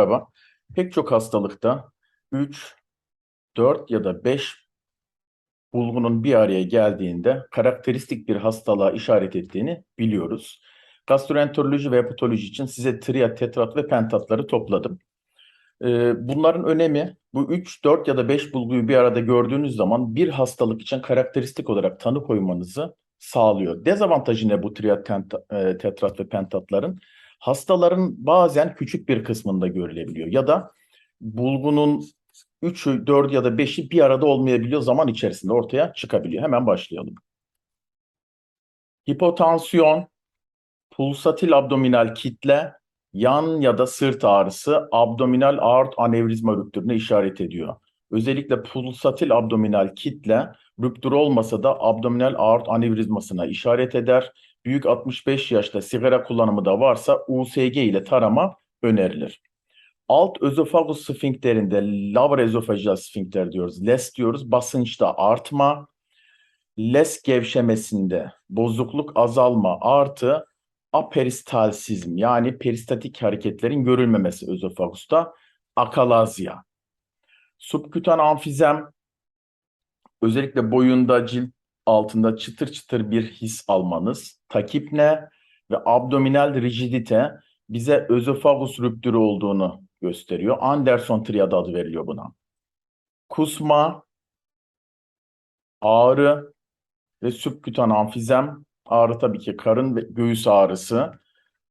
Merhaba. Pek çok hastalıkta 3, 4 ya da 5 bulgunun bir araya geldiğinde karakteristik bir hastalığa işaret ettiğini biliyoruz. Gastroenteroloji ve hepatoloji için size triyat, tetrat ve pentatları topladım. Ee, Bunların önemi bu 3, 4 ya da 5 bulguyu bir arada gördüğünüz zaman bir hastalık için karakteristik olarak tanı koymanızı sağlıyor. Dezavantajı ne bu tenta- e, tetrat ve pentatların? Hastaların bazen küçük bir kısmında görülebiliyor ya da bulgunun 3'ü, 4 ya da 5'i bir arada olmayabiliyor zaman içerisinde ortaya çıkabiliyor. Hemen başlayalım. Hipotansiyon, pulsatil abdominal kitle, yan ya da sırt ağrısı abdominal aort anevrizma rüptürüne işaret ediyor. Özellikle pulsatil abdominal kitle rüptür olmasa da abdominal aort anevrizmasına işaret eder. Büyük 65 yaşta sigara kullanımı da varsa USG ile tarama önerilir. Alt özofagus sfinkterinde lower esophageal sfinkter diyoruz. Les diyoruz. Basınçta artma. Les gevşemesinde bozukluk azalma artı aperistalsizm yani peristatik hareketlerin görülmemesi özofagusta akalazya. Subkütan amfizem özellikle boyunda cilt altında çıtır çıtır bir his almanız. Takipne ve abdominal rigidite bize özofagus rüptürü olduğunu gösteriyor. Anderson triadı adı veriliyor buna. Kusma, ağrı ve subkütan amfizem. Ağrı tabii ki karın ve göğüs ağrısı.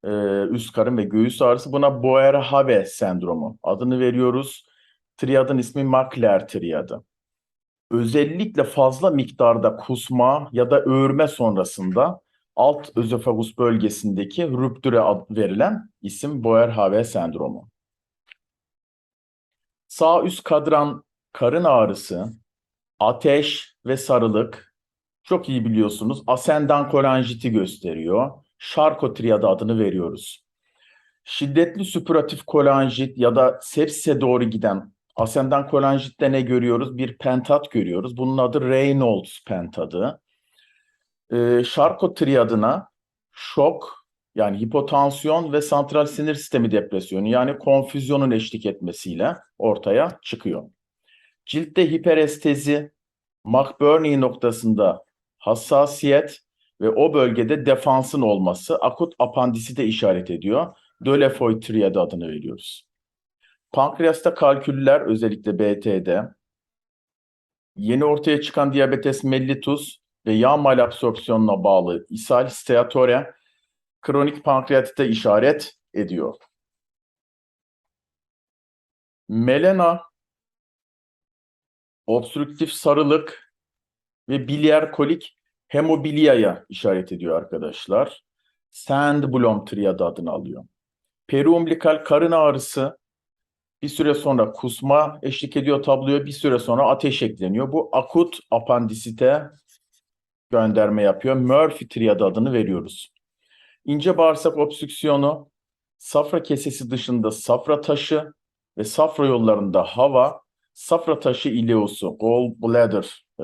Ee, üst karın ve göğüs ağrısı. Buna Boer-Haave sendromu adını veriyoruz. Triadın ismi Makler triadı. Özellikle fazla miktarda kusma ya da öğürme sonrasında alt özofagus bölgesindeki rüptüre ad verilen isim Boer-Haave sendromu. Sağ üst kadran karın ağrısı, ateş ve sarılık çok iyi biliyorsunuz. Asendan kolanjiti gösteriyor. Charcot triadı adını veriyoruz. Şiddetli süpüratif kolanjit ya da sepsise doğru giden asendan kolanjitte ne görüyoruz? Bir pentat görüyoruz. Bunun adı Reynolds pentadı. Ee, Charcot triadına şok yani hipotansiyon ve santral sinir sistemi depresyonu yani konfüzyonun eşlik etmesiyle ortaya çıkıyor. Ciltte hiperestezi, McBurney noktasında hassasiyet ve o bölgede defansın olması akut apandisite işaret ediyor. Dölefoy triadı adını veriyoruz. Pankreasta kalküller özellikle BT'de yeni ortaya çıkan diabetes mellitus ve yağ malabsorpsiyonuna bağlı ishal steatore kronik pankreatite işaret ediyor. Melena, obstrüktif sarılık ve biliyer kolik hemobiliaya işaret ediyor arkadaşlar. Sandblom triadı adını alıyor. Periumbilikal karın ağrısı bir süre sonra kusma eşlik ediyor tabloya, bir süre sonra ateş ekleniyor. Bu akut apandisite gönderme yapıyor. Murphy triadı adını veriyoruz. İnce bağırsak obstrüksiyonu, safra kesesi dışında safra taşı ve safra yollarında hava, safra taşı ileusu, gallbladder e,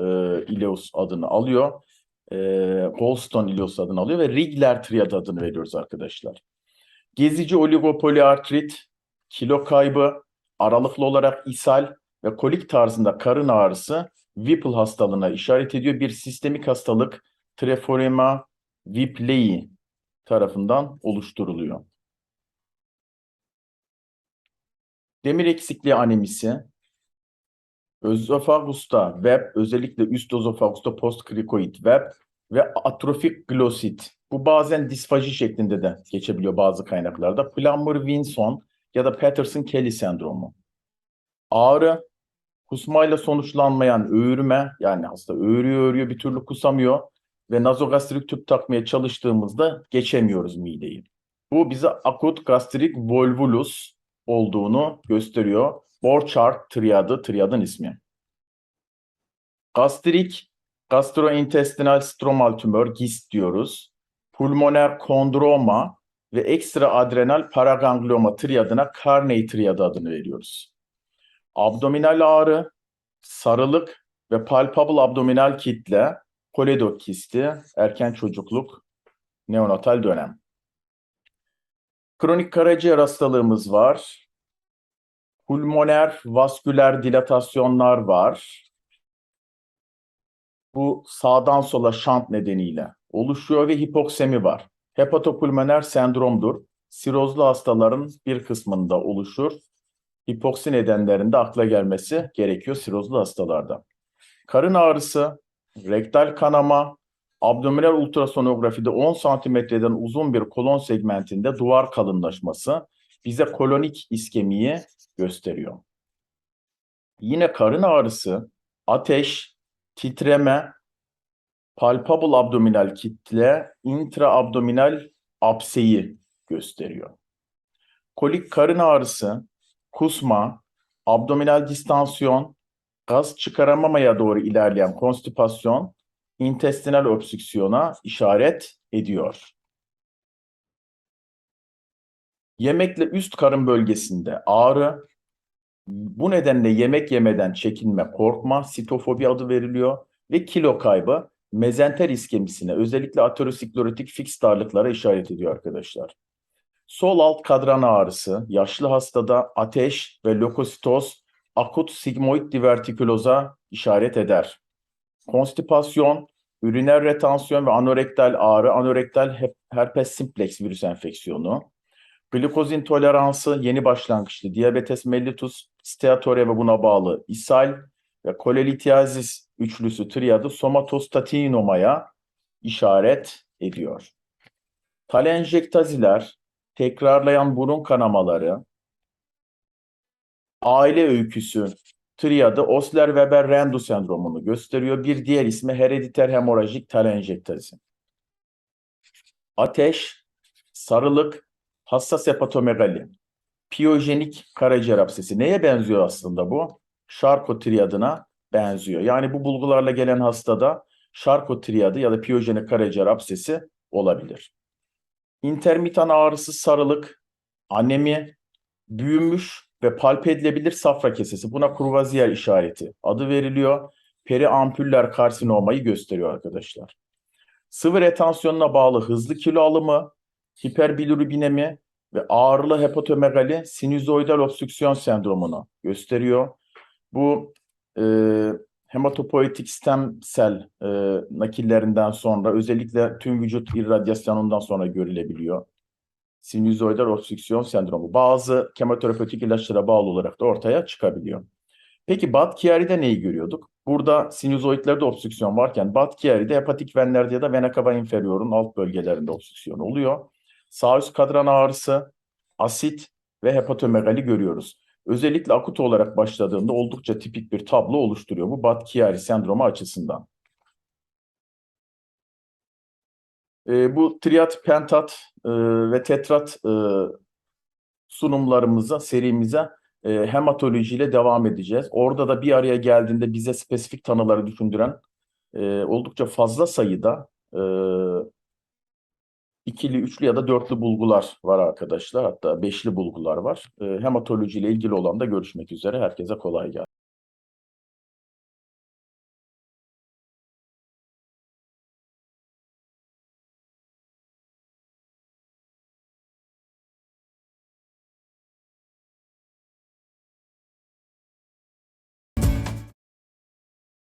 ileus adını alıyor. E, gallstone ileus adını alıyor ve Rigler triadı adını veriyoruz arkadaşlar. Gezici oligopoliartrit, kilo kaybı, aralıklı olarak ishal ve kolik tarzında karın ağrısı Whipple hastalığına işaret ediyor. Bir sistemik hastalık Treforema Whipplei tarafından oluşturuluyor. Demir eksikliği anemisi özofagusta web özellikle üst özofagusta postkrikoid web ve atrofik glosit. Bu bazen disfaji şeklinde de geçebiliyor bazı kaynaklarda. Plummer-Vinson ya da Patterson-Kelly sendromu. Ağrı, kusmayla sonuçlanmayan öğürme yani hasta öğürüyor öğürüyor bir türlü kusamıyor ve nazogastrik tüp takmaya çalıştığımızda geçemiyoruz mideyi. Bu bize akut gastrik volvulus olduğunu gösteriyor. Borchardt triadı, triadın ismi. Gastrik, gastrointestinal stromal tümör, GIST diyoruz. Pulmoner kondroma ve ekstra adrenal paraganglioma triadına Carney triadı adını veriyoruz. Abdominal ağrı, sarılık ve palpable abdominal kitle, koledok kisti, erken çocukluk, neonatal dönem. Kronik karaciğer hastalığımız var. Pulmoner vasküler dilatasyonlar var. Bu sağdan sola şant nedeniyle oluşuyor ve hipoksemi var. Hepatopulmoner sendromdur. Sirozlu hastaların bir kısmında oluşur. Hipoksi nedenlerinde akla gelmesi gerekiyor sirozlu hastalarda. Karın ağrısı, rektal kanama, abdominal ultrasonografide 10 santimetreden uzun bir kolon segmentinde duvar kalınlaşması bize kolonik iskemiyi gösteriyor. Yine karın ağrısı, ateş, titreme, palpable abdominal kitle, intraabdominal apseyi gösteriyor. Kolik karın ağrısı, kusma, abdominal distansiyon, gaz çıkaramamaya doğru ilerleyen konstipasyon, intestinal obstrüksiyona işaret ediyor. Yemekle üst karın bölgesinde ağrı, bu nedenle yemek yemeden çekinme, korkma, sitofobi adı veriliyor ve kilo kaybı mezenter iskemisine özellikle aterosklerotik fix darlıklara işaret ediyor arkadaşlar. Sol alt kadran ağrısı, yaşlı hastada ateş ve lökositoz akut sigmoid divertiküloza işaret eder. Konstipasyon, üriner retansiyon ve anorektal ağrı, anorektal herpes simplex virüs enfeksiyonu, glikoz intoleransı, yeni başlangıçlı diyabetes mellitus, steatore ve buna bağlı ishal ve kolelitiazis üçlüsü triadı somatostatinomaya işaret ediyor. Talenjektaziler, tekrarlayan burun kanamaları, aile öyküsü triadı Osler-Weber-Rendu sendromunu gösteriyor. Bir diğer ismi herediter hemorajik talenjektazi. Ateş, sarılık, hassas hepatomegali, piyojenik karaciğer absesi. Neye benziyor aslında bu? Charcot triadına benziyor. Yani bu bulgularla gelen hastada Charcot triadı ya da piyojenik karaciğer absesi olabilir. İntermitan ağrısı, sarılık, anemi, büyümüş ve palpe edilebilir safra kesesi. Buna Courvoisier işareti adı veriliyor. Periampüller karsinomayı gösteriyor arkadaşlar. Sıvı retansiyonuna bağlı hızlı kilo alımı, hiperbilirubinemi ve ağırlı hepatomegali sinüzoidal obstrüksiyon sendromunu gösteriyor. Bu e, hematopoietik stem sel e, nakillerinden sonra özellikle tüm vücut irradyasyonundan sonra görülebiliyor. Sinüzoidal obstrüksiyon sendromu bazı kemoterapötik ilaçlara bağlı olarak da ortaya çıkabiliyor. Peki Bad-Chiari'de neyi görüyorduk? Burada sinüzoidlerde obstrüksiyon varken Bad-Chiari'de hepatik venlerde ya da vena cava inferior'un alt bölgelerinde obstrüksiyon oluyor. Sağ üst kadran ağrısı, asit ve hepatomegali görüyoruz. Özellikle akut olarak başladığında oldukça tipik bir tablo oluşturuyor bu Bad-Chiari sendromu açısından. E, bu triat, pentat e, ve tetrat e, sunumlarımıza, serimize e, hematolojiyle devam edeceğiz. Orada da bir araya geldiğinde bize spesifik tanıları düşündüren e, oldukça fazla sayıda e, ikili, üçlü ya da dörtlü bulgular var arkadaşlar. Hatta beşli bulgular var. E, hematoloji ile ilgili olan da görüşmek üzere. Herkese kolay gelsin.